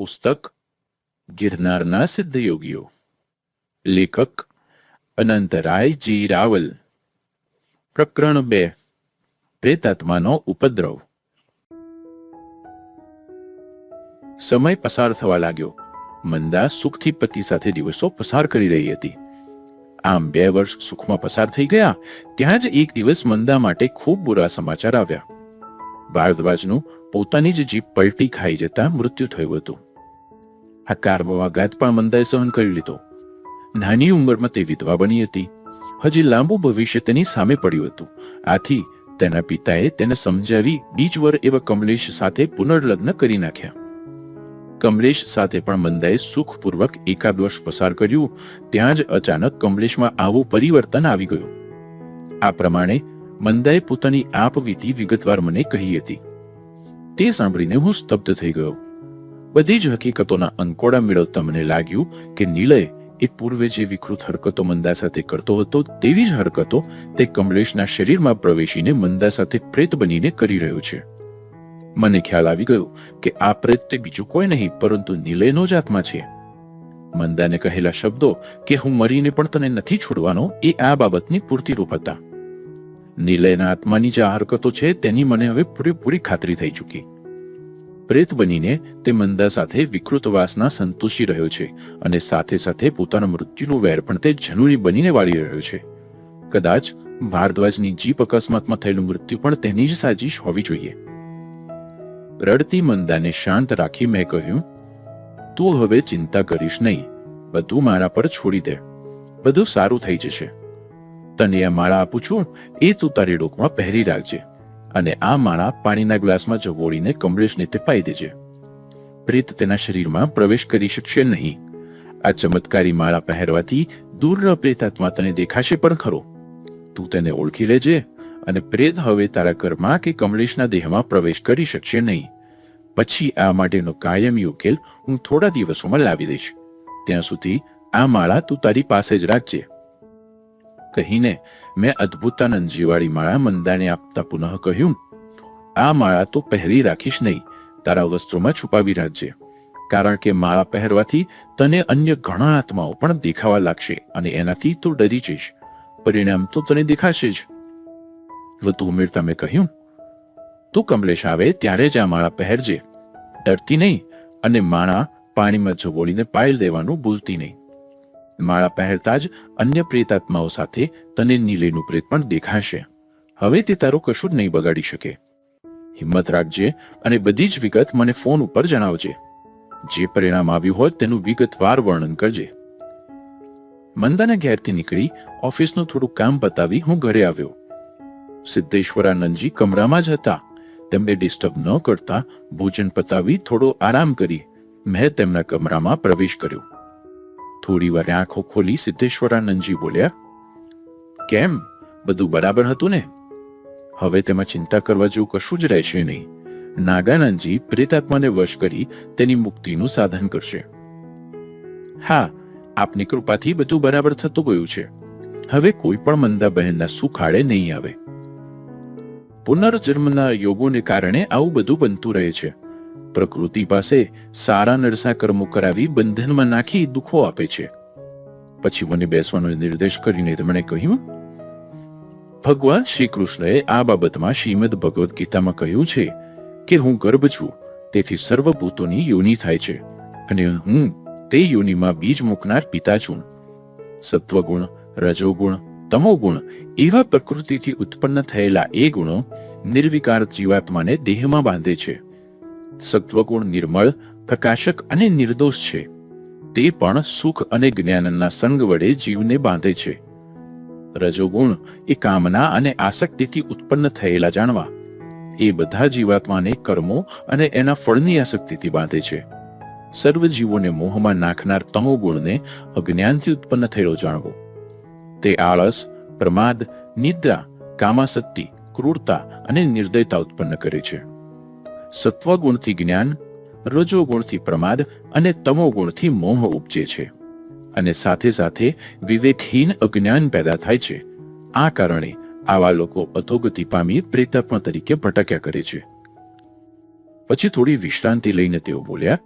પુસ્તક ગિરનારના સિદ્ધયોગીઓ લેખક અનંતરાયજી રાવલ પ્રકરણ બે પ્રેતાત્માનો ઉપદ્રવ સમય પસાર થવા લાગ્યો મંદા સુખથી પતિ સાથે દિવસો પસાર કરી રહી હતી આમ બે વર્ષ સુખમાં પસાર થઈ ગયા ત્યાં જ એક દિવસ મંદા માટે ખૂબ બુરા સમાચાર આવ્યા ભારદ્વાજનું પોતાની જ જીપ પલટી ખાઈ જતા મૃત્યુ થયું હતું આ કારવાઘાત પણ મંદાએ સહન કરી લીધો. નાની ઉંમરમાં તે વિધવા બની હતી. હજી લાંબુ ભવિષ્ય તેની સામે પડ્યું હતું. આથી તેના પિતાએ તેને સમજાવી બીજવર એવા કમલેશ સાથે પુનર્લગ્ન કરી નાખ્યા. કમલેશ સાથે પણ મંદાએ સુખપૂર્વક એકાદ વર્ષ પસાર કર્યું. ત્યાં જ અચાનક કમલેશમાં આવું પરિવર્તન આવી ગયું. આ પ્રમાણે મંદાએ પોતાની આપવીતી વિગતવાર મને કહી હતી. તે સાંભળીને હું સ્તબ્ધ થઈ ગયો. બધી જ હકીકતોના અંકોડા મેળવતા મને લાગ્યું કે નિલય એ પૂર્વે જે વિકૃત હરકતો મંદા સાથે કરતો હતો, તેવી જ હરકતો તે કમલેશના શરીરમાં પ્રવેશીને મંદા સાથે પ્રેત બનીને કરી રહ્યો છે. મને ખ્યાલ આવી ગયો કે આ પ્રેત તે બીજું કોઈ નહીં, પરંતુ નિલયનો જ આત્મા છે. મંદાને કહેલા શબ્દો કે હું મરીને પણ તને નથી છોડવાનો, એ આ બાબતની પૂર્તિરૂપ હતા. નિલયના આત્માની જે આ હરકતો છે તેની મને હવે પૂરેપૂરી ખાતરી થઈ ચૂકી. પ્રેત બનીને તે મંદા સાથે વિકૃત વાસના સંતોષી રહ્યો છે અને સાથે સાથે પોતાના મૃત્યુનું વેર પણ તે જનુની બનીને વાળી રહ્યો છે. કદાચ ભારદ્વાજની જીપ અકસ્માતમાં થયેલું મૃત્યુ પણ તેની જ સાજીશ હોવી જોઈએ. રડતી મંદાને શાંત રાખી મેં કહ્યું, તું હવે ચિંતા કરીશ નહીં, બધું મારા પર છોડી દે. બધું સારું થઈ જશે. તને આ માળા આપું છું, એ તું તારી ડોકમાં પહેરી રાખજે. અને આ માળા પાણીના ગ્લાસમાં જવોળીને કમલેશને તે પાઈ દેજે. પ્રેત તેના શરીરમાં પ્રવેશ કરી શકશે નહીં. આ ચમત્કારી માળા પહેરવાથી દૂરના પ્રેતાત્મા તને દેખાશે પણ ખરો. તું તેને ઓળખી લેજે અને પ્રેત હવે તારા ઘરમાં કે કમલેશના દેહમાં પ્રવેશ કરી શકશે નહીં. પછી આ માટેનો કાયમી ઉકેલ હું થોડા દિવસોમાં લાવી દઈશ. ત્યાં સુધી આ માળા તું તારી પાસે જ રાખજે. કહીને મેં અદ્ભુતાનંદ જીવાળી માળા મંદાને આપતા પુનઃ કહ્યું, આ માળા તો પહેરી રાખીશ નહીં, તારા વસ્ત્રોમાં છુપાવી રાખજે, કારણ કે માળા પહેરવાથી તને અન્ય ઘણા આત્માઓ પણ દેખાવા લાગશે અને એનાથી તું ડરી જઈશ. પરિણામ તો તને દેખાશે જ. વધુ ઉમેરતા મેં કહ્યું, તું કમલેશ આવે ત્યારે જ આ માળા પહેરજે. ડરતી નહીં અને માળા પાણીમાં જવોળીને પાયલ દેવાનું ભૂલતી નહીં. માળા પહેરતા જ અન્ય પ્રેતાત્માઓ સાથે તને નીલેનું પ્રેત પણ દેખાશે. હવે તે તારું કશું જ નહીં બગાડી શકે. હિંમત રાખજે અને બધી જ વિગત મને ફોન ઉપર જણાવજે. જે પરિણામ આવ્યું હોય તેનું વિગતવાર વર્ણન કરજે. મંદાના ઘેરથી નીકળી ઓફિસનું થોડું કામ પતાવી હું ઘરે આવ્યો. સિદ્ધેશ્વરાનંદજી કમરામાં જ હતા. તેમને ડિસ્ટર્બ ન કરતા ભોજન પતાવી થોડો આરામ કરી. મેં તેમના કમરામાં પ્રવેશ કર્યો. થોડી વાર આંખો ખોલી સિદ્ધેશ્વરાનંદજી બોલ્યા, કેમ? બધું બરાબર હતું ને? હવે તેમાં ચિંતા કરવા જેવું કશું જ રહેશે નહીં. નાગાનંદજી પ્રેતાત્માને વશ કરી તેની મુક્તિનું સાધન કરશે. હા, આપની કૃપાથી બધું બરાબર થતું ગયું છે. હવે કોઈ પણ મંદા બહેનના સુખાડે નહીં આવે. પુનર્જન્મના યોગોને કારણે આવું બધું બનતું રહે છે. પ્રકૃતિ પાસે સારા નરસા કર્મો કરાવી બંધનમાં નાખી દુઃખો આપે છે. પછી મને બેસવાનો નિર્દેશ કરીને તેમણે કહ્યું, ભગવાન શ્રી કૃષ્ણએ આ બાબતમાં શ્રીમદ ભગવદ્ ગીતામાં કહ્યું છે કે હું ગર્ભ છું, તેથી સર્વભૂતોની યોનિ થાય છે, અને હું તે યોનિમાં બીજ મૂકનાર પિતા છું. સત્વગુણ, રજોગુણ, તમોગુણ એવા પ્રકૃતિથી ઉત્પન્ન થયેલા એ ગુણો નિર્વિકાર જીવાત્માને દેહમાં બાંધે છે. સત્વગુણ નિર્મળ, પ્રકાશક અને નિર્દોષ છે. તે પણ સુખ અને જ્ઞાનના સંગ વડે જીવને બાંધે છે. રજોગુણ એ કામના અને આસક્તિથી ઉત્પન્ન થયેલા જાણવા. એ બધા જીવાત્માને કર્મો અને એના ફળની આસક્તિથી બાંધે છે. સર્વ જીવોને મોહમાં નાખનાર તમો ગુણને અજ્ઞાનથી ઉત્પન્ન થયેલો જાણવો. તે આળસ, પ્રમાદ, નિદ્રા, કામાસક્તિ, ક્રૂરતા અને નિર્દયતા ઉત્પન્ન કરે છે. સત્વગુણથી જ્ઞાન, રજોગુણથી પ્રમાદ અને તમોગુણથી મોહ ઉપજે છે. અને સાથે સાથે વિવેકહીન અજ્ઞાન પેદા થાય છે. આ કારણે આવા લોકો અધોગતિ પામી પ્રેતાત્મા તરીકે ભટક્યા કરે છે. પછી થોડી વિશ્રાંતિ લઈને તેઓ બોલ્યા,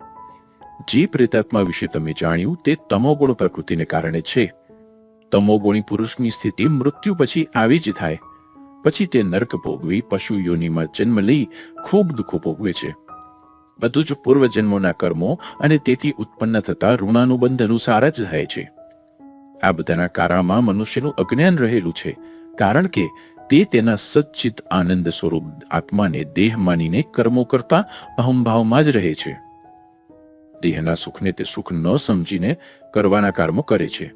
જે પ્રેતાત્મા વિશે તમે જાણ્યું તે તમોગુણ પ્રકૃતિને કારણે છે. તમોગુણી પુરુષની સ્થિતિ મૃત્યુ પછી આવી જ થાય. પછી તે નર્ક ભોગવી પશુ યોનિમાં જન્મ લઈ ખૂબ દુઃખો ભોગવે છે. બધું જ પૂર્વજન્મોના કર્મો અને તેથી ઉત્પન્ન થતા ઋણાનુબંધ અનુસાર જ થાય છે. આ બધાના કારણમાં મનુષ્યનું અજ્ઞાન રહેલું છે, કારણ કે તે તેના સચ્ચિત આનંદ સ્વરૂપ આત્માને દેહ માનીને કર્મો કરતા અહંભાવમાં જ રહે છે. દેહના સુખને તે સુખ ન સમજીને કરવાના કર્મો કરે છે.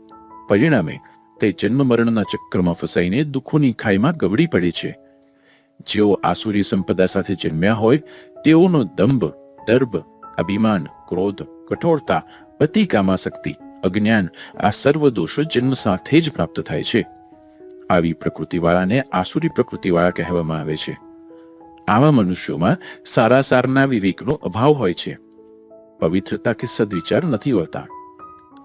પરિણામે તે જન્મ મરણના ચક્રમાં ફસાઈને દુઃખોની ખાઈમાં ગવડી પડે છે. જેઓ આસુરી સંપદા સાથે જન્મ્યા હોય, તેઓનો દંભ, દર્ભ, અભિમાન, ક્રોધ, કઠોરતા અતિ કામાશક્તિ અજ્ઞાન, આ સર્વ દોષો જન્મ સાથે જ પ્રાપ્ત થાય છે. આવી પ્રકૃતિવાળાને આસુરી પ્રકૃતિવાળા કહેવામાં આવે છે. આવા મનુષ્યોમાં સારા સારના વિવેકનો અભાવ હોય છે. પવિત્રતા કે સદવિચાર નથી હોતા.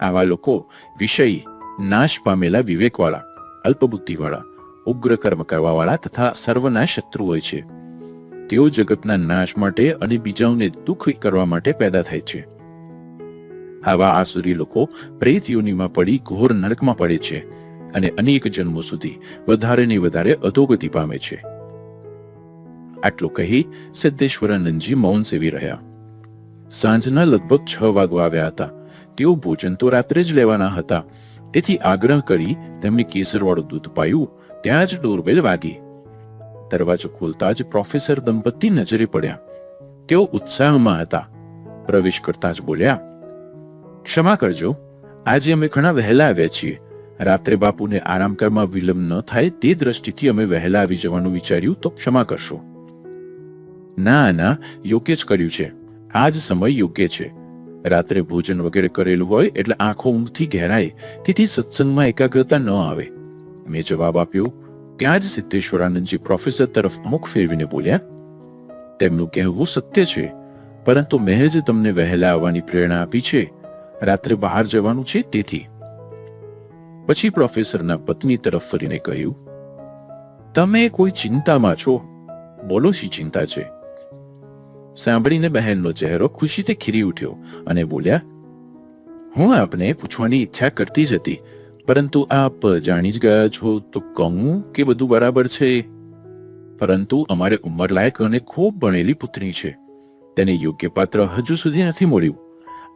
આવા લોકો વિષય નાશ પામેલા વિવેકવાળા, અલ્પબુદ્ધિવાળા, ઉગ્ર કર્મ કરવાવાળા તથા સર્વના શત્રુ હોય છે. તેઓ જગતના નાશ માટે અને બીજાઓને દુઃખ કરવા માટે પેદા થાય છે. આવા આસુરી લોકો પ્રેત યોનિમાં પડી ઘોર નરકમાં પડે છે અને અનેક જન્મો સુધી વધારે ને વધારે અધોગતિ પામે છે. આટલું કહી સિદ્ધેશ્વરાનંદજી મૌન સેવી રહ્યા. સાંજના લગભગ છ વાગવા આવ્યા હતા. તેઓ ભોજન તો રાત્રે જ લેવાના હતા. તેથી આગ્રહ કરી તેમણે કેસરવાળું દૂધ પાયું, ત્યાં જ ડોરબેલ વાગી. દરવાજો ખોલતા જ પ્રોફેસર દંપતી નજરે પડ્યા. તેઓ ઉત્સાહમાં હતા. પ્રવેશ કરતા જ બોલ્યા, ક્ષમા કરજો, આજે અમે ઘણા વહેલા આવ્યા છીએ. રાત્રે બાપુને આરામ કરવામાં વિલંબ ન થાય તે દ્રષ્ટિથી અમે વહેલા આવી જવાનું વિચાર્યું તો ક્ષમા કરશો. ના ના, યોગ્ય જ કર્યું છે. આ જ સમય યોગ્ય છે. રાત્રે ભોજન વગેરે કરેલું હોય એટલે આંખો ઊંઘથી ઘેરાય. તેથી સત્સંગમાં એકાગ્રતા ન આવે. મેં જવાબ આપ્યો, ત્યાં જ સિદ્ધેશ્વરાનંદજી પ્રોફેસર તરફ મુખ ફેરવીને બોલ્યા, તેમનું કહેવું સત્ય છે, પરંતુ મેં જ તમને વહેલા આવવાની પ્રેરણા આપી છે. રાત્રે બહાર જવાનું છે તેથી. પછી પ્રોફેસરના પત્ની તરફ ફરીને કહ્યું, તમે કોઈ ચિંતામાં છો? બોલો શી ચિંતા છે? સાંભળીને બહેનનો ચહેરો ખુશીથી ખીરી ઉઠ્યો અને બોલ્યા, હું આપને પૂછવાની ઈચ્છા કરતી જ હતી, પરંતુ આપ જાણી જ ગયા છો તો કહું કે બધું બરાબર છે. પરંતુ અમારે ઉંમરલાયક અને ખૂબ ભણેલી પુત્રી છે. તેને યોગ્ય પાત્ર હજુ સુધી નથી મળ્યું.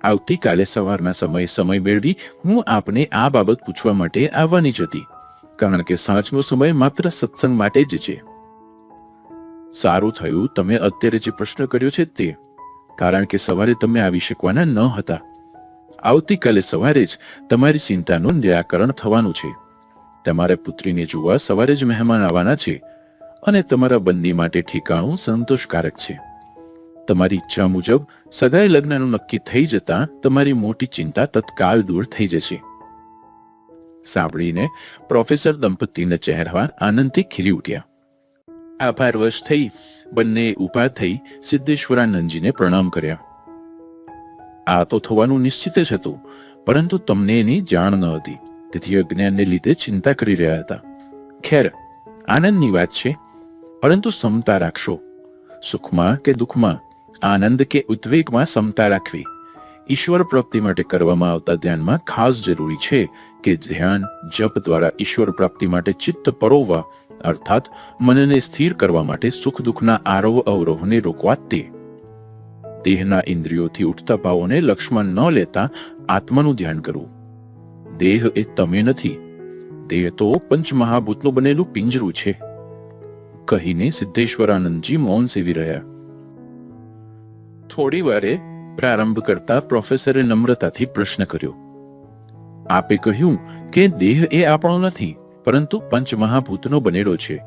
આવતીકાલે સવારના સમયે સમય મેળવી હું આપને આ બાબત પૂછવા માટે આવવાની જ હતી, કારણ કે સાંજનો સમય માત્ર સત્સંગ માટે જ છે. સારું થયું, તમે અત્યારે જે પ્રશ્ન કર્યો છે તે. કારણ કે સવારે તમે આવી શકવાના ન હતા. આવતીકાલે સવારે જ તમારી ચિંતાનું નિરાકરણ થવાનું છે. તમારા પુત્રીને જોવા સવારે જ મહેમાન આવવાના છે અને તમારા બંદી માટે ઠેકાણું સંતોષકારક છે. તમારી ઈચ્છા મુજબ સગાઈ લગ્નનું નક્કી થઈ જતા તમારી મોટી ચિંતા તત્કાલ દૂર થઈ જશે. સાંભળીને પ્રોફેસર દંપતીના ચહેરા આનંદથી ખીલી ઉઠ્યા. આભારવશ થઈ બંને ઊભા થઈ સિદ્ધેશ્વરાનંદજીને પ્રણામ કર્યા. આ તો થવાનું નિશ્ચિત જ હતું, પરંતુ તમને એની જાણ ન હતી. તેથી અજ્ઞાનને લીધે ચિંતા કરી રહ્યા હતા. ખેર, આનંદની વાત છે. પરંતુ સમતા રાખશો. સુખમાં કે દુઃખમાં, આનંદ કે ઉદ્વેગમાં સમતા રાખવી. ઈશ્વર પ્રાપ્તિ માટે કરવામાં આવતા ધ્યાનમાં ખાસ જરૂરી છે કે ધ્યાન, જપ દ્વારા ઈશ્વર પ્રાપ્તિ માટે ચિત્ત પરોવવા અર્થાત મનને સ્થિર કરવા માટે સુખ દુઃખના આરોહ અવરોહને રોકવા તે. દેહના ઇન્દ્રિયોથી ઉઠતા ભાવોને લક્ષ્મણ ન લેતા આત્માનું ધ્યાન કરવું. દેહ એ તમે નથી. દેહ તો પંચમહાભૂતનું બનેલું પિંજરું છે. કહીને સિદ્ધેશ્વરાનંદજી મૌન સેવી રહ્યા. થોડી વારે પ્રારંભ કરતા પ્રોફેસરે નમ્રતાથી પ્રશ્ન કર્યો. આપે કહ્યું કે દેહ એ આપણો નથી. પરંતુ પંચમહાભૂતનો બનેલો છે.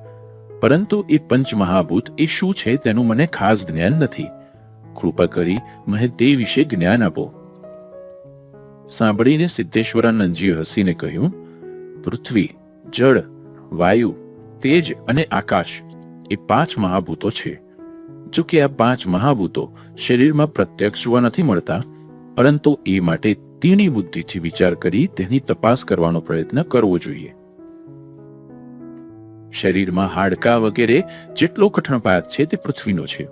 પરંતુ એ પંચમહાભૂત એ શું છે તેનું મને ખાસ જ્ઞાન નથી. કૃપા કરી મને તે વિશે જ્ઞાન આપો. સાંભળીને સિદ્ધેશ્વરાનંદજીએ હસીને કહ્યું, પૃથ્વી, જળ, વાયુ, તેજ અને આકાશ એ પાંચ મહાભૂતો છે. જો કે આ પાંચ મહાભૂતો શરીરમાં પ્રત્યક્ષ જોવા નથી મળતા, પરંતુ એ માટે તીણી બુદ્ધિથી વિચાર કરી તેની તપાસ કરવાનો પ્રયત્ન કરવો જોઈએ. શરીરમાં હાડકા વગેરે જેટલો કઠણ ભાગ છે તે પૃથ્વીનો છે.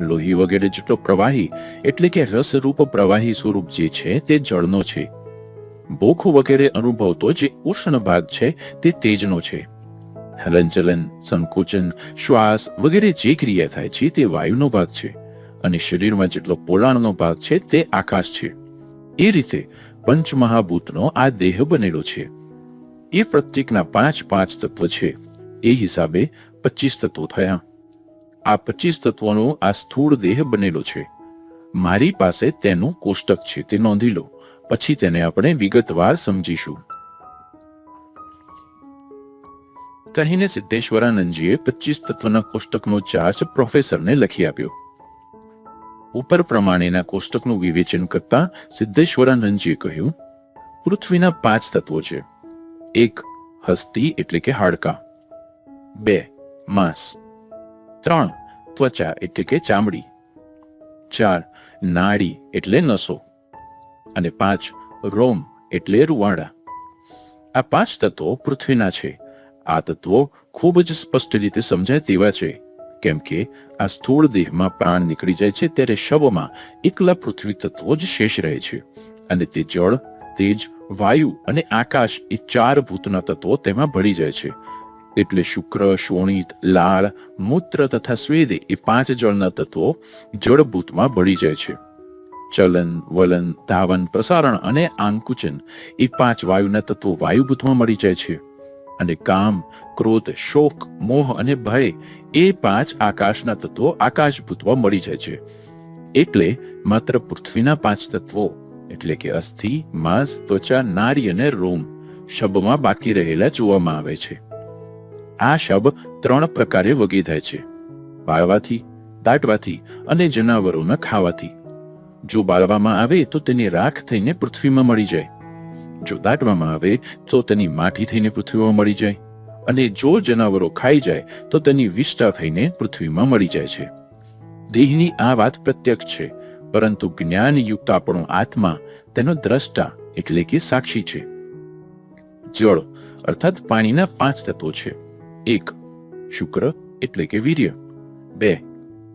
લોહી વગેરે જેટલો પ્રવાહી એટલે કે રસરૂપ પ્રવાહી સ્વરૂપ જે છે તે જળનો છે. ભૂખ વગેરે અનુભવતો જે ઉષ્ણ ભાગ છે તે તેજનો છે. હલનચલન, સંકોચન, શ્વાસ વગેરે જે ક્રિયા થાય છે તે વાયુનો ભાગ છે અને શરીરમાં જેટલો પોલાણનો ભાગ છે તે આકાશ છે. એ રીતે પંચમહાભૂતનો આ દેહ બનેલો છે. એ પ્રત્યેકના પાંચ પાંચ તત્વ છે. એ હિસાબે પચીસ તત્વો થયા. આ પચીસ તત્વોનો આ સ્થૂળ દેહ બનેલો છે. મારી પાસે તેનું કોષ્ટક છે, તે નોંધી લો. પછી તેને આપણે વિગતવાર સમજીશું. કહીને સિદ્ધેશ્વરાનંદજીએ પચીસ તત્વના કોષ્ટકનો ચાર્જ પ્રોફેસરને લખી આપ્યો. ઉપર પ્રમાણેના કોષ્ટકનું વિવેચન કરતા સિદ્ધેશ્વરાનંદજીએ કહ્યું, પૃથ્વીના પાંચ તત્વો છે. એક હસ્તી એટલે કે હાડકા. બે, માંસ. ત્રણ, ત્વચા એટલે કે ચામડી. ચાર, નાડી એટલે નસો. અને પાંચ, રોમ એટલે રૂવાડા. આ પાંચ તત્વો પૃથ્વીના છે. આ તત્વો ખૂબ જ સ્પષ્ટ રીતે સમજાય તેવા છે. કેમ કે આ સ્થૂળ દેહમાં પ્રાણ નીકળી જાય છે ત્યારે શબમાં એકલા પૃથ્વી તત્વો જ શેષ રહે છે. અને તે જળ તેજ, વાયુ અને આકાશ એ ચાર ભૂતના તત્વો તેમાં ભળી જાય છે. એટલે શુક્ર શોણિત લાળ, મૂત્ર તથા સ્વેદે એ પાંચ જળના તત્વો જળભૂતમાં ભળી જાય છે. ચલન, વલન, ધાવન, પ્રસારણ અને આંકુચન એ પાંચ વાયુના તત્વો વાયુભૂતમાં મળી જાય છે. અને કામ, ક્રોધ, શોક, મોહ અને ભય એ પાંચ આકાશના તત્વો આકાશભૂતમાં મળી જાય છે. એટલે માત્ર પૃથ્વીના પાંચ તત્વો એટલે કે અસ્થિ, માંસ, ત્વચા નારી અને રોમ શબમાં બાકી રહેલા જોવામાં આવે છે. આ શબ ત્રણ પ્રકારે વગી થાય છે. બાળવાથી, દાટવાથી અને જનાવરોના ખાવાથી. જો બાળવામાં આવે તો તેની રાખ થઈને પૃથ્વીમાં મળી જાય. જો દાટવામાં આવે તો તેની માટી થઈને પૃથ્વીમાં મળી જાય. અને જો જનાવરો ખાઈ જાય તો તેની વિષ્ઠા થઈને પૃથ્વીમાં મળી જાય છે. દેહની આ વાત પ્રત્યક્ષ છે, પરંતુ જ્ઞાનયુક્ત આપણો આત્મા તેનો દ્રષ્ટા એટલે કે સાક્ષી છે. જળ અર્થાત પાણીના પાંચ તત્વો છે. એક, શુક્ર એટલે કે વીર્ય. બે,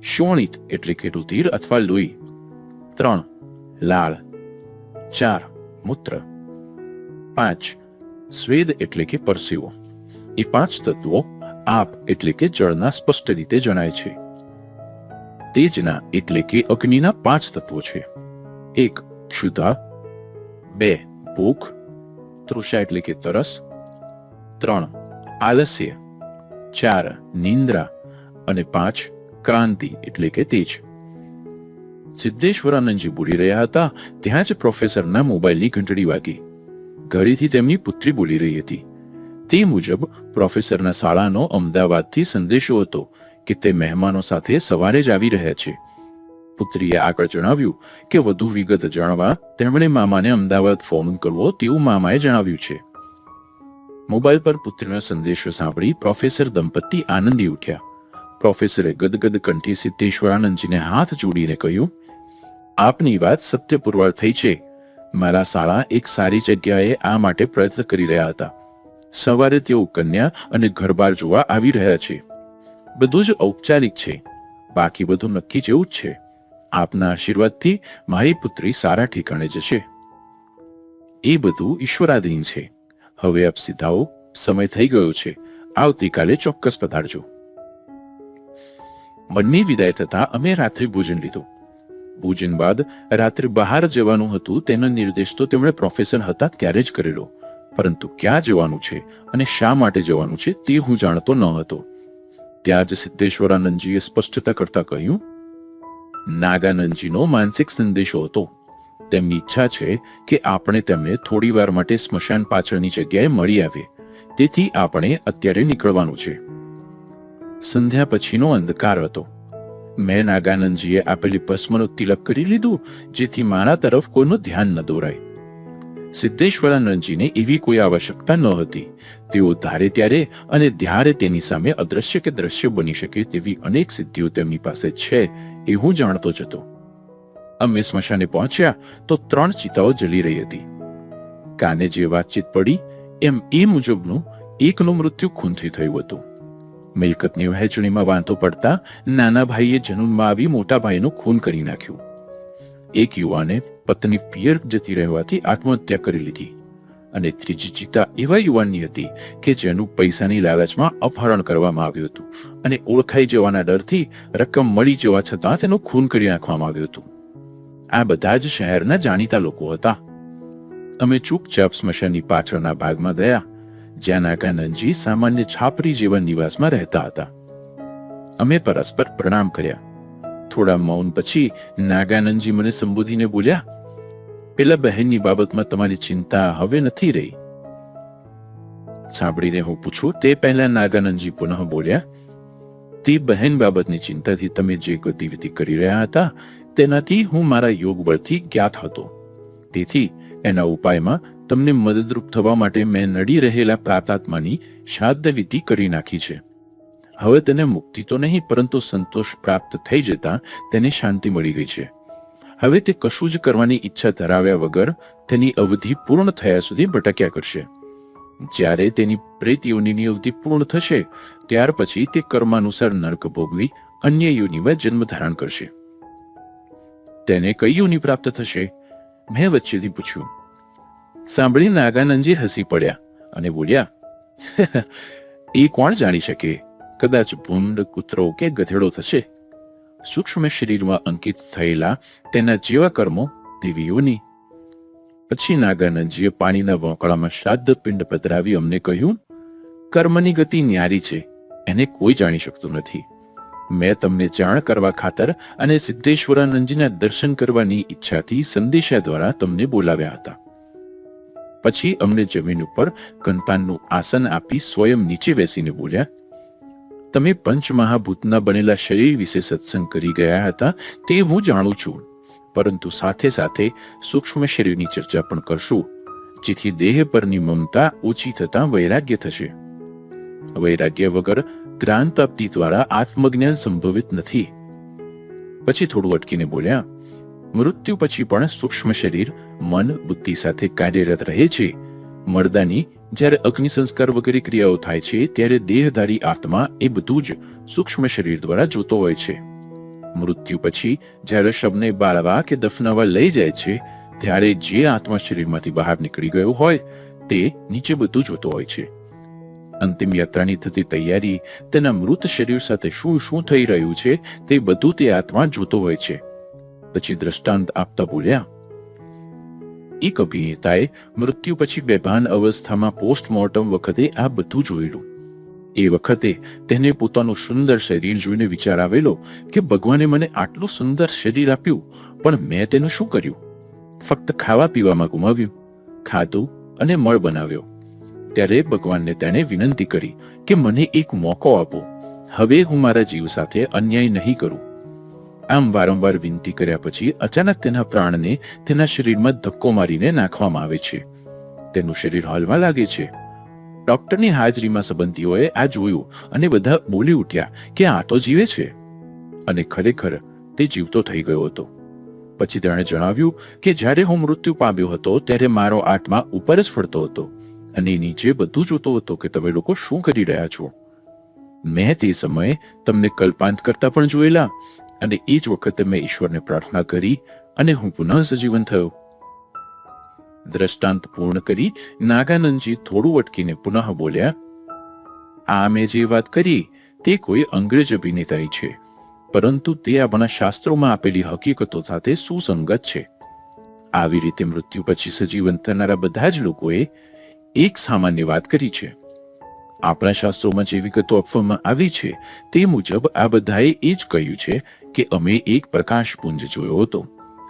શોણિત એટલે કે રુધિર અથવા લોહી. ત્રણ, લાળ. ચાર, મૂત્ર. પાંચ, સ્વેદ એટલે કે પરસેવો. એ પાંચ તત્વો આપ એટલે કે જળના સ્પષ્ટ રીતે જણાય છે. તેજના એટલે કે અગ્નિના પાંચ તત્વો છે. એક, ક્ષુધા બે ભૂખ તૃષા એટલે કે તરસ ત્રણ આલસ્ય ચાર નિંદ્રા અને પાંચ ક્રાંતિ એટલે કે તેજ સિદ્ધેશ્વરાનંદજી બોલી રહ્યા હતા ત્યાં જ પ્રોફેસરના મોબાઈલની ઘંટડી વાગી ઘરેથી તેમની પુત્રી બોલી રહી હતી તે મુજબ પ્રોફેસરના શાળાનો અમદાવાદથી સંદેશો હતો કે તે મહેમાનો સાથે સવારે જ આવી રહ્યા છે પુત્રીએ આગળ જણાવ્યું કે, વધુ વિગત જાણવા તેમણે મામાને અમદાવાદ ફોન કરવો તેવું મામાએ જણાવ્યું છે. મોબાઈલ પર પુત્રીનો સંદેશો સાંભળી પ્રોફેસર દંપતી આનંદી ઉઠ્યા. પ્રોફેસરે ગદગદ કંઠી સિદ્ધેશ્વરાનંદજીને હાથ જોડીને કહ્યું, આપની વાત સત્ય પુરવાર થઈ છે. મારા શાળા એક સારી જગ્યાએ આ માટે પ્રયત્ન કરી રહ્યા હતા. સવારે તેઓ કન્યા અને ઘરબાર જોવા આવી રહ્યા છે. બધું જ ઔપચારિક છે. બાકી બધું નક્કી જેવું જ છે. આપના આશીર્વાદથી મારી પુત્રી સારા ઠેકાણે જશે. એ બધું ઈશ્વરાધીન છે. હવે આપ સીધાઓ, સમય થઈ ગયો છે. આવતીકાલે ચોક્કસ પધારજો. બંને વિદાય થતા અમે રાત્રે ભોજન લીધું. ભોજન બાદ રાત્રે બહાર જવાનું હતું તેનો નિર્દેશ તો તેમણે પ્રોફેસર હતા ત્યારે જ કરેલો. પરંતુ ક્યાં જવાનું છે અને શા માટે જવાનું છે તે હું જાણતો ન હતો. ત્યાં જ સિદ્ધેશ્વરાનંદજીએ સ્પષ્ટતા કરતા કહ્યું નાગાનંદજીનો માનસિક સંદેશો હતો. તેમની ઈચ્છા છે કે આપણે તેમને થોડી વાર માટે સ્મશાન પાછળની જગ્યાએ મળી આવીએ. તેથી આપણે અત્યારે નીકળવાનું છે. સંધ્યા પછીનો અંધકાર હતો. મેં નાગાનંદજીએ આપેલી ભસ્મનો તિલક કરી લીધું, જેથી મારા તરફ કોઈનું ધ્યાન ન દોરાય. સિદ્ધેશ્વરાનંદજીને એવી કોઈ આવશ્યકતા ન હતી. તેઓ ધારે ત્યારે અને ધ્યારે તેની સામે અદ્રશ્ય કે દ્રશ્ય બની શકે તેવી અનેક સિદ્ધિઓ તેમની પાસે છે એ હું જાણતો જ હતો. અમે સ્મશાને પહોંચ્યા તો ત્રણ ચિતાઓ જલી રહી હતી. કાને જે વાતચીત પડી, એમ એ મુજબનું એકનું મૃત્યુ ખૂનથી થયું હતું. મિલકતની વહેંચણીમાં વાંધો પડતા નાના ભાઈએ જનુનમાં આવી મોટા ભાઈનું ખૂન કરી નાખ્યું. એક યુવાને પત્ની પિયર જતી રહેવાથી આત્મહત્યા કરી લીધી. અને ત્રીજી ચિતા એવા યુવાનની હતી કે જેનું પૈસાની લાલચમાં અપહરણ કરવામાં આવ્યું હતું અને ઓળખાઈ જવાના ડરથી રકમ મળી જવા છતાં તેનું ખૂન કરી નાખવામાં આવ્યું હતું. આ બધા જ શહેરના જાણીતા લોકો હતા. અમે ચૂપચાપ સ્મશાનની પાછળના ભાગમાં ગયા, જ્યાં નાગાનંદજી સામાન્ય છાપરી જેવા નિવાસમાં રહેતા હતા. અમે પરસ્પર પ્રણામ કર્યા. થોડા મૌન પછી નાગાનંદજી મને સંબોધીને બોલ્યા પેલા બહેનની બાબતમાં તમારી ચિંતા હવે નથી રહી. સાંભળીને હું પૂછું, તે પહેલા નાગાનંદજી પુનઃ બોલ્યા, તે બહેન બાબતની ચિંતાથી તમે જે ગતિવિધિ કરી રહ્યા હતા, તેનાથી હું મારા યોગ બળથી જ્ઞાત હતો. તેથી એના ઉપાયમાં તમને મદદરૂપ થવા માટે મેં નડી રહેલા પ્રાતાત્માની શ્રાદ્ધ વિધિ કરી નાખી છે. હવે તેને મુક્તિ તો નહીં, પરંતુ સંતોષ પ્રાપ્ત થઈ જતા તેને શાંતિ મળી ગઈ છે. હવે તે કશું જ કરવાની ઈચ્છા ધરાવ્યા વગર તેની અવધિ પૂર્ણ થયા સુધી ભટક્યા કરશે. જ્યારે તેની પ્રેત યોનિની અવધિ પૂર્ણ થશે, ત્યાર પછી તે કર્માનુસાર નર્ક ભોગવી અન્ય યોનિમાં જન્મ ધારણ કરશે. તેને કઈ યોનિ પ્રાપ્ત થશે? મેં વચ્ચેથી પૂછ્યું. સાંભળી નાગાનંદજી હસી પડ્યા અને બોલ્યા એ કોણ જાણી શકે? કદાચ ભૂંડ, કૂતરો કે ગધેડો થશે? સૂક્ષ્મ શરીરમાં અંકિત થયેલા તેના જેવા કર્મો તેવી પછી નાગાનંદજીએ પાણીના વોંકળામાં શ્રાદ્ધ પિંડ પધરાવી અમને કહ્યું, કર્મની ગતિ ન્યારી છે, એને કોઈ જાણી શકતું નથી. મેં તમને જાણ કરવા ખાતર અને સિદ્ધેશ્વરાનંદજીના દર્શન કરવાની ઈચ્છાથી સંદેશા દ્વારા તમને બોલાવ્યા હતા. પછી અમને જમીન ઉપર કંતાનનું આસન આપી સ્વયં નીચે બેસીને બોલ્યા તમે પંચમહાભૂતના બનેલા શરીર વિશે સત્સંગ કરી ગયા હતા તે હું જાણું છું. પરંતુ સાથે સાથે સૂક્ષ્મ શરીરની ચર્ચા પણ કરશું, જેથી દેહ પરની મમતા ઓછી થતા વૈરાગ્ય થશે. વૈરાગ્ય વગર જ્ઞાન પ્રાપ્તિ દ્વારા આત્મજ્ઞાન સંભવિત નથી. પછી થોડું અટકીને બોલ્યા, મૃત્યુ પછી પણ સૂક્ષ્મ શરીર, મન, બુદ્ધિ સાથે કાર્યરત રહે છે. મર્દાની જ્યારે અગ્નિ સંસ્કાર વગેરે ક્રિયાઓ થાય છે, ત્યારે દેહધારી આત્મા એ બધું જ સૂક્ષ્મ શરીર દ્વારા જોતો હોય છે. મૃત્યુ પછી જ્યારે શબને બાળવા કે દફનાવા લઈ જાય છે, ત્યારે જે આત્મા શરીરમાંથી બહાર નીકળી ગયો હોય, તે નીચે બધું જોતો હોય છે. અંતિમ યાત્રાની થતી તૈયારી, તેના મૃત શરીર સાથે શું શું થઈ રહ્યું છે, તે બધું તે આત્મા જોતો હોય છે. પછી દ્રષ્ટાંત આપતા બોલ્યા એક અભિનેતાએ મૃત્યુ પછી બેભાન અવસ્થામાં પોસ્ટમોર્ટમ વખતે આ બધું જોયેલું. એ વખતે તેને પોતાનું સુંદર શરીર જોઈને વિચાર આવેલો કે ભગવાને મને આટલું સુંદર શરીર આપ્યું, પણ મેં તેનું શું કર્યું? ફક્ત ખાવા પીવામાં ગુમાવ્યું, ખાધું અને મળ બનાવ્યો. ત્યારે ભગવાનને તેણે વિનંતી કરી કે મને એક મોકો આપો. હવે હું મારા જીવ સાથે અન્યાય નહીં કરું. આમ વારંવાર વિનંતી કર્યા પછી અચાનક તેના પ્રાણને તેના શરીરમાં ધક્કો મારીને નાખવામાં આવે છે. તેનું શરીર હલવા લાગે છે. ડોક્ટરની હાજરીમાં સંબંધીઓએ આ જોયું અને બધા બોલી ઉઠ્યા કે આ તો જીવે છે. અને ખરેખર તે જીવતો થઈ ગયો હતો. પછી તેણે જણાવ્યું કે જ્યારે હું મૃત્યુ પામ્યો હતો ત્યારે મારો આત્મા ઉપર જ ફરતો હતો અને નીચે બધું જોતો હતો કે તમે લોકો શું કરી રહ્યા છો. મેં તે સમયે તમને કલ્પાંત કરતા પણ જોયેલા અને એ જ વખતે મેં ઈશ્વરને પ્રાર્થના કરી અને હું પુનઃ સજીવન થયો. દ્રષ્ટાંત પૂર્ણ કરી નાગાનંદજી થોડું અટકીને પુનઃ બોલ્યા આ મેં જે વાત કરી તે કોઈ અંગ્રેજ અભિનેતાઈ છે, પરંતુ તે આપણા શાસ્ત્રોમાં આપેલી હકીકતો સાથે સુસંગત છે. આવી રીતે મૃત્યુ પછી સજીવન થનારા બધા જ લોકોએ એક સામાન્ય વાત કરી છે. આપણા શાસ્ત્રોમાં જે વિગતો આપવામાં આવી છે તે મુજબ આ બધાએ એ જ કહ્યું છે કે અમે એક પ્રકાશપુંજ જોયો હતો.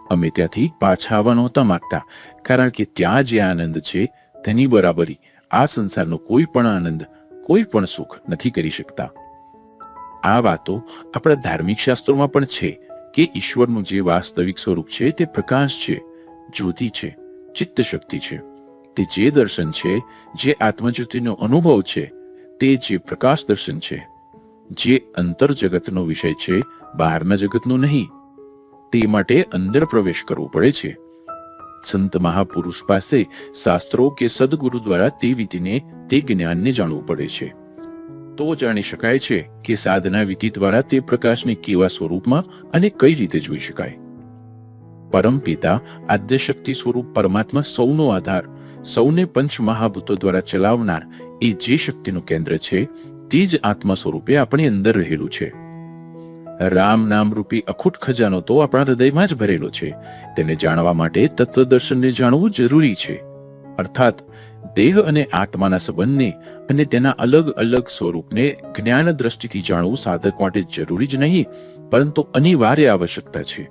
અમે ત્યાંથી પાછા આવવા નહોતા માગતા, કારણ કે ત્યાં જે આનંદ છે, તેની બરાબરી આ સંસારનો કોઈ પણ આનંદ, કોઈ પણ સુખ નથી કરી શકતા. આ વાતો આપણા ધાર્મિક શાસ્ત્રોમાં પણ છે કે ઈશ્વરનું જે વાસ્તવિક સ્વરૂપ છે, તે પ્રકાશ છે, જ્યોતિ છે ચિત્ત શક્તિ છે. તે જે દર્શન છે, જે આત્મજ્યોતિનો અનુભવ છે, તે જે પ્રકાશ દર્શન છે, જે અંતર જગતનો વિષય છે બહારના જગતનું નહીં. તે માટે અંદર પ્રવેશ કરવો પડે છે. સંત મહાપુરુષ પાસે શાસ્ત્રો કે સદગુરુ દ્વારા તે વિધિને, તે જ્ઞાનને જાણવું પડે છે. તો જાણી શકાય છે કે સાધના વિધિ દ્વારા તે પ્રકાશને કેવા સ્વરૂપમાં અને કઈ રીતે જોઈ શકાય. પરમ પિતા, આદ્યશક્તિ સ્વરૂપ પરમાત્મા સૌનો આધાર, સૌને પંચ મહાભૂતો દ્વારા ચલાવનાર એ જે શક્તિનું કેન્દ્ર છે, તે જ આત્મા સ્વરૂપે આપણી અંદર રહેલું છે. રામ નામરૂપી અખૂટ ખજાનો તો આપણા હૃદયમાં જ ભરેલો છે. તેને જાણવા માટે તત્વદર્શનને જાણવું જરૂરી છે. અર્થાત, દેહ અને આત્માના સંબંધને અને તેના અલગ અલગ સ્વરૂપને જ્ઞાન દ્રષ્ટિથી જાણવું સાધક માટે જરૂરી જ નહીં, પરંતુ અનિવાર્ય આવશ્યકતા છે.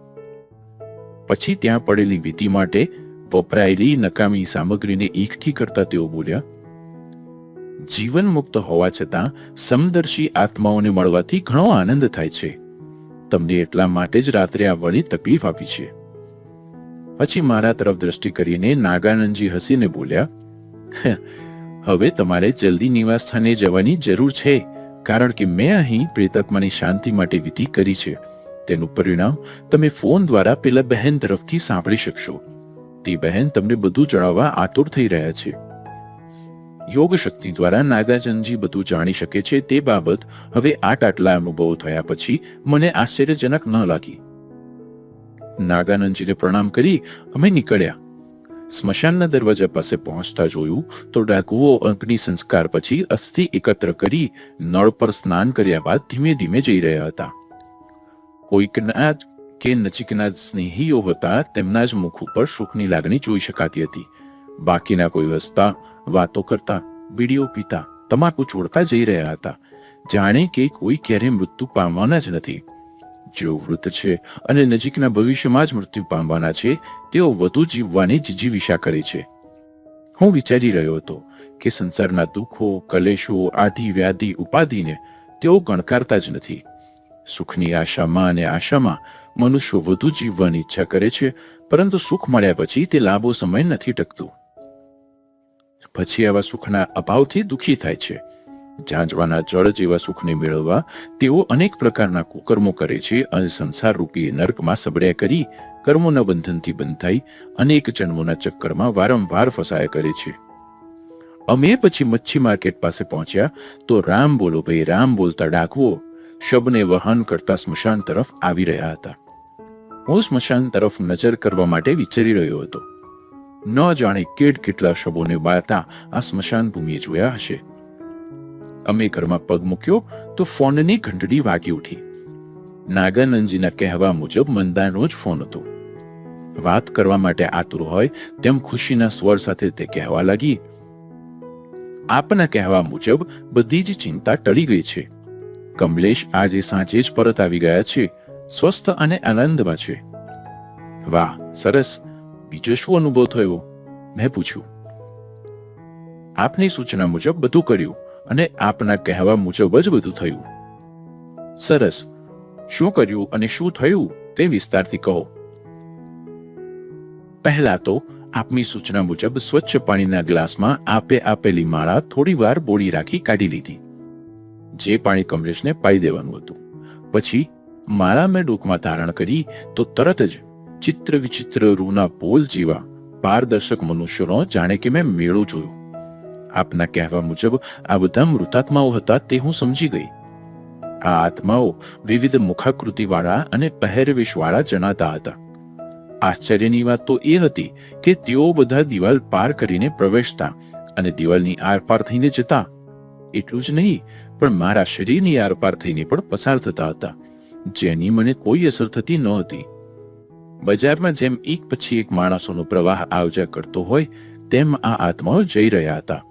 પછી ત્યાં પડેલી વિધિ માટે વપરાયેલી નકામી સામગ્રીને એકઠી કરતા તેઓ બોલ્યા જીવન મુક્ત હોવા છતાં સમદર્શી આત્માઓને મળવાથી ઘણો આનંદ થાય છે. તમને એટલા માટે જ રાત્રે આવવાની તકલીફ આપી છે. પછી મારા તરફ દ્રષ્ટિ કરીને નાગાનંદજી હસીને બોલ્યા "હે, હવે તમારે જલ્દી નિવાસ સ્થાને જવાની જરૂર છે કારણ કે મેં અહીં પ્રેતાત્માની શાંતિ માટે વિધિ કરી છે. તેનું પરિણામ તમે ફોન દ્વારા પેલા બહેન તરફથી સાંભળી શકશો. તે બહેન તમને બધું જણાવવા આતુર થઈ રહ્યા છે. યોગ શક્તિ દ્વારા નાગાર્જનજી બધું જાણી શકે છે તે બાબત હવે આટ આટલા અનુભવો થયા પછી મને આશ્ચર્યજનક ન લાગી. નાગાનંદજીને પ્રણામ કરી અમે નીકળ્યા. સ્મશાનના દરવાજા પાસે પહોંચતા જોયું તો ડાકુઓ અગ્નિ સંસ્કાર પછી અસ્થિ એકત્ર કરી નળ પર સ્નાન કર્યા બાદ ધીમે ધીમે જઈ રહ્યા હતા. કોઈકના કે નજીકના સ્નેહીઓ હતા તેમના જ મુખ ઉપર સુખની લાગણી જોઈ શકાતી હતી. બાકીના કોઈ હસતા વાતો કરતા બીડીઓ પીતા, તમાકુ છોડતા જઈ રહ્યા હતા. જાણે કે કોઈ ક્યારે મૃત્યુ પામવાના જ નથી. જેઓ વૃદ્ધ છે અને નજીકના ભવિષ્યમાં જ મૃત્યુ પામવાના છે, તેઓ વધુ જીવવાની જીજીવિષા કરે છે. હું વિચારી રહ્યો હતો કે સંસારના દુઃખો, કલેશો, આધિ વ્યાધિ ઉપાધિને તેઓ ગણકારતા જ નથી. સુખની આશામાં અને આશામાં મનુષ્યો વધુ જીવવાની ઈચ્છા કરે છે, પરંતુ સુખ મળ્યા પછી તે લાંબો સમય નથી ટકતું. પછી આવા સુખના અભાવથી દુઃખી થાય છે. ઝાંઝવાના જળ જેવા સુખને મેળવવા તેઓ અનેક પ્રકારના કુકર્મો કરે છે અને સંસાર રૂપી નર્કમાં સબળ્યા કરી કર્મોના બંધનથી બંધાઈ અનેક જન્મોના ચક્કરમાં વારંવાર ફસાયા કરે છે. અમે પછી મચ્છી માર્કેટ પાસે પહોંચ્યા તો રામ બોલો, ભાઈ રામ બોલતા ડાકુઓ શબને વહન કરતા સ્મશાન તરફ આવી રહ્યા હતા. હું સ્મશાન તરફ નજર કરવા માટે વિચારી રહ્યો હતો. ન જાણે કેટ કેટલા શબોને બાળતા આ સ્મશાન ભૂમિએ જોયા હશે. અમે ઘરમાં પગ મૂક્યો તો ફોનની ઘંટડી વાગી ઉઠી. નાગાનંદજીના કહેવા મુજબ મંદાનો જ ફોન હતો. વાત કરવા માટે આતુર હોય તેમ ખુશીના સ્વર સાથે તે કહેવા લાગી, આપના કહેવા મુજબ બધી જ ચિંતા ટળી ગઈ છે. કમલેશ આજે સાંજે જ પરત આવી ગયા છે, સ્વસ્થ અને આનંદમાં છે. વાહ, સરસ. બીજો શું અનુભવ થયો? મેં પૂછ્યું. આપની સૂચના મુજબ બધું કર્યું અને આપના કહેવા મુજબ જ બધું થયું. સરસ. શું કર્યું અને શું થયું તે વિસ્તારથી કહો. પહેલા તો આપની સૂચના મુજબ સ્વચ્છ પાણીના ગ્લાસમાં આપે આપેલી માળા થોડી વાર બોળી રાખી કાઢી લીધી. જે પાણી કમલેશને પાઈ દેવાનું હતું. પછી માળા મેં ડોકમાં ધારણ કરી તો તરત જ ચિત્ર વિચિત્ર રૂના પોલ જેવા પારદર્શક મનુષ્યનો જાણે કે મેં મેળો જોયો. આપના કહેવા મુજબ આ બધા મૃતાત્માઓ હતા તે હું સમજી ગઈ. આ આત્માઓ વિવિધ મુખાકૃતિવાળા અને પહેરવેશવાળા જણાતા હતા. આશ્ચર્યની વાત તો એ હતી કે તેઓ બધા દિવાલ પાર કરીને પ્રવેશતા અને દિવાલની આરપાર થઈને જતા. એટલું જ નહીં, પણ મારા શરીરની આરપાર થઈને પણ પસાર થતા હતા, જેની મને કોઈ અસર થતી નહોતી બજારમાં જેમ એક પછી એક માણસોનો પ્રવાહ આવજા કરતો હોય, તેમ આ આત્માઓ જઈ રહ્યા હતા.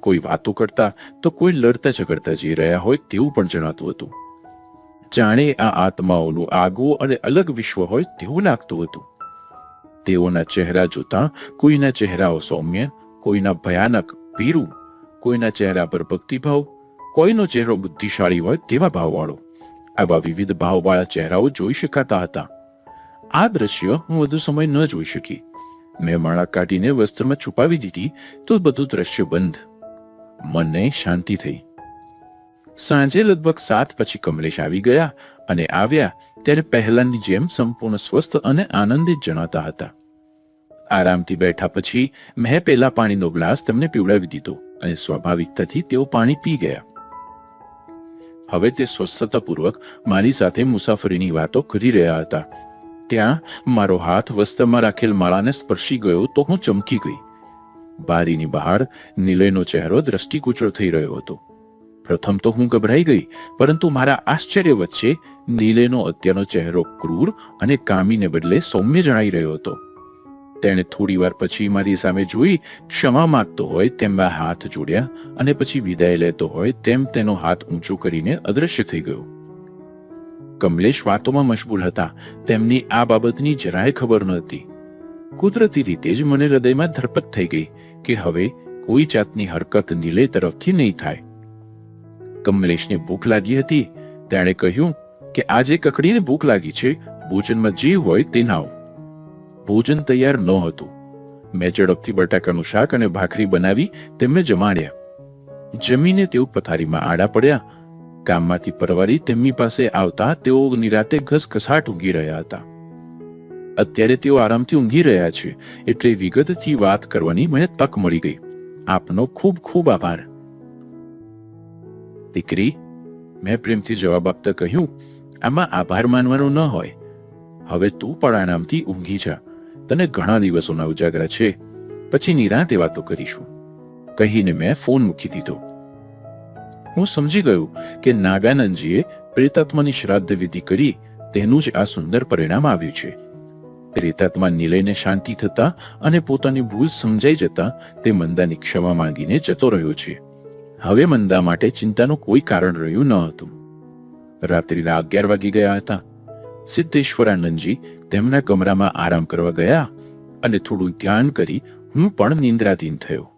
કોઈ વાતો કરતા તો કોઈ લડતા ઝઘડતા જઈ રહ્યા હોય તેવું પણ જણાતું હતું. જાણે આ આત્માઓનું આગવું અને અલગ વિશ્વ હોય તેવું લાગતું હતું. તેઓના ચહેરા જોતા કોઈના ચહેરાઓ સૌમ્ય, કોઈના ભયાનક પીરું કોઈના ચહેરા પર ભક્તિભાવ, કોઈનો ચહેરો બુદ્ધિશાળી હોય તેવા ભાવવાળો આવા વિવિધ ભાવવાળા ચહેરાઓ જોઈ શકાતા હતા. આ દ્રશ્ય હું વધુ સમય ન જોઈ શકી. મેં માળા કાઢીને વસ્ત્રમાં છુપાવી દીધી તો બધું દ્રશ્ય બંધ. મનને શાંતિ થઈ. સાંજે લગભગ સાત પછી કમલેશ આવી ગયા અને આવ્યા ત્યારે પહેલાની જેમ સંપૂર્ણ સ્વસ્થ અને આનંદિત જણાતા હતા. આરામથી બેઠા પછી મેં પેલા પાણીનો ગ્લાસ તેમને પીવડાવી દીધો અને સ્વાભાવિકતાથી તેઓ પાણી પી ગયા. હવે તે સ્વસ્થતાપૂર્વક મારી સાથે મુસાફરીની વાતો કરી રહ્યા હતા. ત્યાં મારો હાથ વસ્ત્રમાં રાખેલ માળાને સ્પર્શી ગયો તો હું ચમકી ગઈ. બારીની બહાર નિલયનો ચહેરો દ્રષ્ટિગોચર થઈ રહ્યો હતો. પ્રથમ તો હું ગભરાઈ ગઈ, પરંતુ મારા આશ્ચર્ય વચ્ચે નિલયનો અત્યારનો ચહેરો ક્રૂર અને કામીને બદલે સૌમ્ય જણાઈ રહ્યો હતો. તેણે થોડી વાર પછી મારી સામે જોઈ, ક્ષમા માંગતો હોય તેમ હાથ જોડ્યા અને પછી વિદાય લેતો હોય તેમ તેનો હાથ ઊંચો કરીને અદૃશ્ય થઈ ગયો. કમલેશ વાતોમાં મશગુલ હતા. તેમની આ બાબતની જરાય ખબર નહોતી કુદરતી રીતે જ મને હૃદયમાં ધરપત થઈ ગઈ કે હવે કોઈ જાતની હરકત નીલે તરફથી નહીં થાય. કમલેશને ભૂખ લાગી હતી. તેણે કહ્યું કે આજે કકડીને ભૂખ લાગી છે. ભોજનમાં જે હોય તે નાવ ભોજન તૈયાર ન હતું. મેં ઝડપથી બટાકાનું શાક અને ભાખરી બનાવી તેમને જમાડ્યા. જમીને તેઓ પથારીમાં આડા પડ્યા. કામમાંથી પરવારી તેમની પાસે આવતા તેઓ નિરાતે ઘસઘસાટ ઊંઘી રહ્યા હતા. અત્યારે તેઓ આરામથી ઊંઘી રહ્યા છે, એટલે વિગતથી વાત કરવાની મને તક મળી ગઈ. આપનો ખૂબ ખૂબ આભાર. દીકરી, મેં પ્રેમથી જવાબ આપતા કહ્યું, આમાં આભાર માનવાનો ન હોય. હવે તું પણ આરામથી ઊંઘી જા. તને ઘણા દિવસોના ઉજાગરા છે. પછી નિરાંતે વાતો કરીશું. કહીને મેં ફોન મૂકી દીધો. હું સમજી ગયું કે નાગાનંદજીએ પ્રેતાત્માની શ્રાદ્ધ વિધિ કરી તેનું જ આ સુંદર પરિણામ આવ્યું છે. પ્રેતાત્મા નિલયને શાંતિ થતા અને પોતાની ભૂલ સમજાઈ જતા તે મંદાની ક્ષમા માંગીને જતો રહ્યો છે. હવે મંદા માટે ચિંતાનું કોઈ કારણ રહ્યું ન હતું. રાત્રિના અગિયાર વાગી ગયા હતા. સિદ્ધેશ્વરાનંદજી તેમના કમરામાં આરામ કરવા ગયા અને થોડું ધ્યાન કરી હું પણ નિંદ્રાધીન થયો.